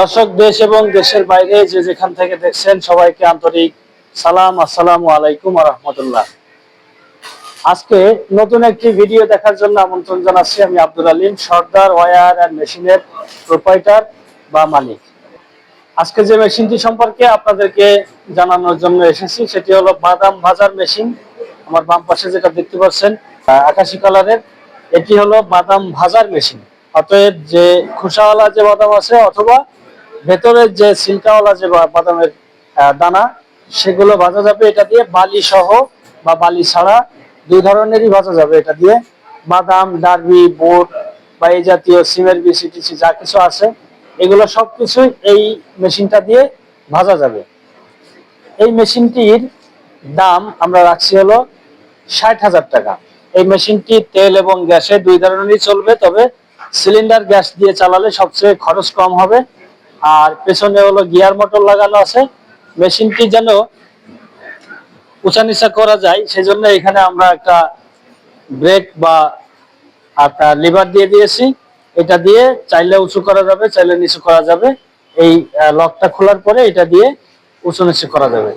দর্শক, দেশ এবং দেশের বাইরে যে যেখান থেকে দেখছেন সবাইকে আন্তরিক সালাম, আসসালামু আলাইকুম রহমতুল্লাহ। আজকে নতুন একটি ভিডিও দেখার জন্য আমন্ত্রণ জানাচ্ছি আমি আব্দুল আলিম, সর্দার ওয়ার অ্যান্ড মেশিনের প্রোপাইটার বা মালিক। আজকে যে মেশিনটি সম্পর্কে আপনাদেরকে জানানোর জন্য এসেছি, সেটি হলো বাদাম ভাজার মেশিন। আমার বাম পাশে যেটা দেখতে পাচ্ছেন আকাশি কালারের, এটি হলো বাদাম ভাজার মেশিন। অতএব যে খোসাওয়ালা যে বাদাম আছে অথবা ভেতরের যে সিল্কাওয়ালা যে বাদামের দানা, সেগুলো ভাজা যাবে এটা দিয়ে বালি সহ বা বালি ছাড়া। দুই ধরনেরই ভাজা যাবে এটা দিয়ে। বাদাম, ডারবি, বোট বা এই জাতীয় সিমের বিসিটিসি যা কিছু আছে, এগুলো সবকিছুই এই মেশিনটা দিয়ে ভাজা যাবে। এই মেশিনটির দাম আমরা রাখছি হলো ষাট হাজার টাকা। এই মেশিনটি তেল এবং গ্যাসে দুই ধরনেরই চলবে, তবে সিলিন্ডার গ্যাস দিয়ে চালালে সবচেয়ে খরচ কম হবে। আর পেছনে হলো গিয়ার মোটর লাগানো আছে। মেশিনটি যেন উঁচা নিচা করা যায়, সেজন্য এখানে আমরা একটা ব্রেক বা আপনার লিভার দিয়ে দিয়েছি। এটা দিয়ে চাইলে উঁচু করা যাবে, চাইলে নিচু করা যাবে। এই লকটা খোলার পরে এটা দিয়ে উঁচু নিচু করা যাবে।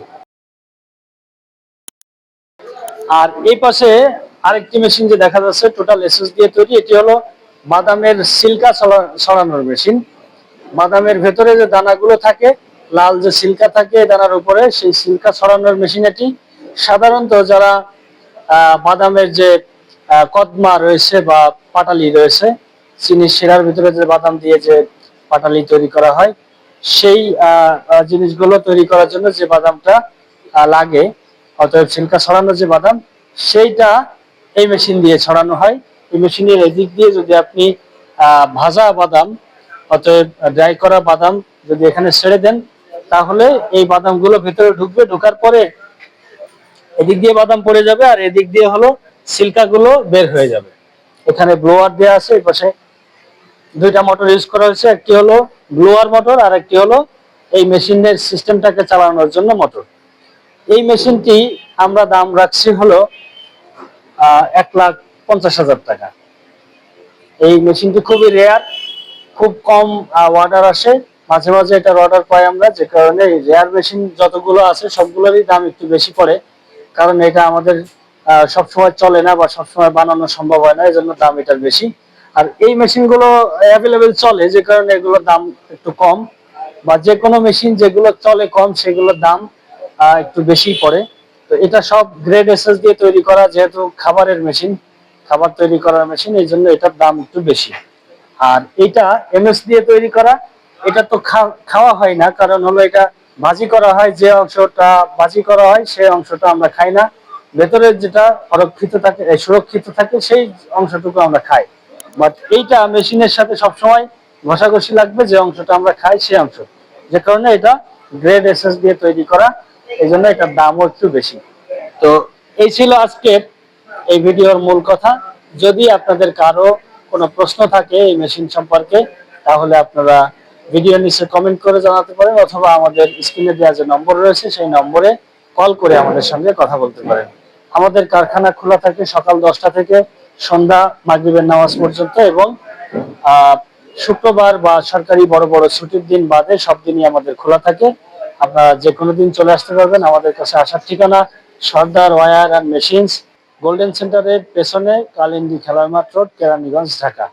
আর এই পাশে আরেকটি মেশিন যে দেখা যাচ্ছে টোটাল এসএস দিয়ে তৈরি, এটি হলো বাদামের সিল্কা ছড়ানোর মেশিন। বাদামের ভেতরে যে দানাগুলো থাকে, লাল যে সিল্কা থাকে দানার উপরে, সেই সিল্কা ছড়ানোর মেশিন এটি সাধারণত যারা বাদামের যে কদমা রয়েছে বা পাটালি রয়েছে, চিনি শিরার ভিতরে যে বাদাম দিয়ে যে পাটালি তৈরি করা হয়, সেই জিনিসগুলো তৈরি করার জন্য যে বাদামটা লাগে, অতএব ছিলকা ছড়ানো যে বাদাম, সেইটা এই মেশিন দিয়ে ছড়ানো হয়। এই মেশিনের এদিক দিয়ে যদি আপনি ভাজা বাদাম অতএব ড্রাই করা বাদাম যদি এখানে ছেড়ে দেন, তাহলে এই বাদামগুলো ভেতরে ঢুকবে, ঢোকার পরে এদিক দিয়ে বাদাম পড়ে যাবে আর এদিক দিয়ে হলো সিল্কাগুলো বের হয়ে যাবে। এখানে ব্লোয়ার দেওয়া আছে, এই পাশে দুইটা মোটর ইউজ করা হয়েছে, একটি হলো ব্লোয়ার মোটর আর একটি হলো এই মেশিনের সিস্টেমটাকে চালানোর জন্য মোটর এই মেশিনটি আমরা দাম রাখছি হলো এক লাখ পঞ্চাশ হাজার টাকা। এই মেশিনটি খুবই রেয়ার খুব কম অর্ডার আসে। মাঝে মাঝে এটার অর্ডার পাই আমরা, যে কারণে রেয়ার মেশিন যতগুলো আছে, সবগুলোরই দাম একটু বেশি পড়ে। কারণ এটা আমাদের সবসময় চলে না বা সবসময় বানানো সম্ভব হয় না এই জন্য দাম এটার বেশি। আর এই মেশিনগুলো অ্যাভেলেবেল চলে, যে কারণে এগুলোর দাম একটু কম। বা যে কোনো মেশিন যেগুলো চলে কম, সেগুলোর দাম একটু বেশি পড়ে। তো এটা সব গ্রেড এসএস দিয়ে তৈরি করা, যেহেতু খাবারের মেশিন খাবার তৈরি করার মেশিন এই জন্য এটার দাম একটু বেশি। আর এটা এমএস দিয়ে তৈরি করা, এটা তো খাওয়া হয় না, কারণ হলো এটা ভাজি করা হয়, যে অংশটা ভাজি করা হয়, সেই অংশটা আমরা খাই না। ভেতরের যেটা অরক্ষিত থাকে সুরক্ষিত থাকে, সেই অংশটুকু আমরা খাই। বাট এইটা মেশিনের সাথে সবসময় ঘষাঘষি লাগবে, যে অংশটা আমরা খাই, সেই অংশ। যে কারণে এটা গ্রেড এসএস দিয়ে তৈরি করা, এই জন্য এটার দামও একটু বেশি। তো এই ছিল আজকের এই ভিডিওর মূল কথা। যদি আপনাদের কারও কোনো প্রশ্ন থাকে এই মেশিন সম্পর্কে, তাহলে আপনারা ভিডিও নিচে কমেন্ট করে জানাতে পারেন অথবা আমাদের স্ক্রিনে দেওয়া যে নম্বর রয়েছে সেই নম্বরে কল করে আমাদের সঙ্গে কথা বলতে পারেন। আমাদের কারখানা খোলা থাকে সকাল দশটা থেকে সন্ধ্যা মাগরিবের নামাজ পর্যন্ত এবং শুক্রবার বা সরকারি বড় বড় ছুটির দিন বাদে সব দিনই আমাদের খোলা থাকে। আপনারা যে কোনো দিন চলে আসতে পারবেন। আমাদের কাছে আসার ঠিকানা Sardar war and machines golden সেন্টারের পেছনে কালিন্দি খেলার মাঠ রোড কেরানীগঞ্জ ঢাকা।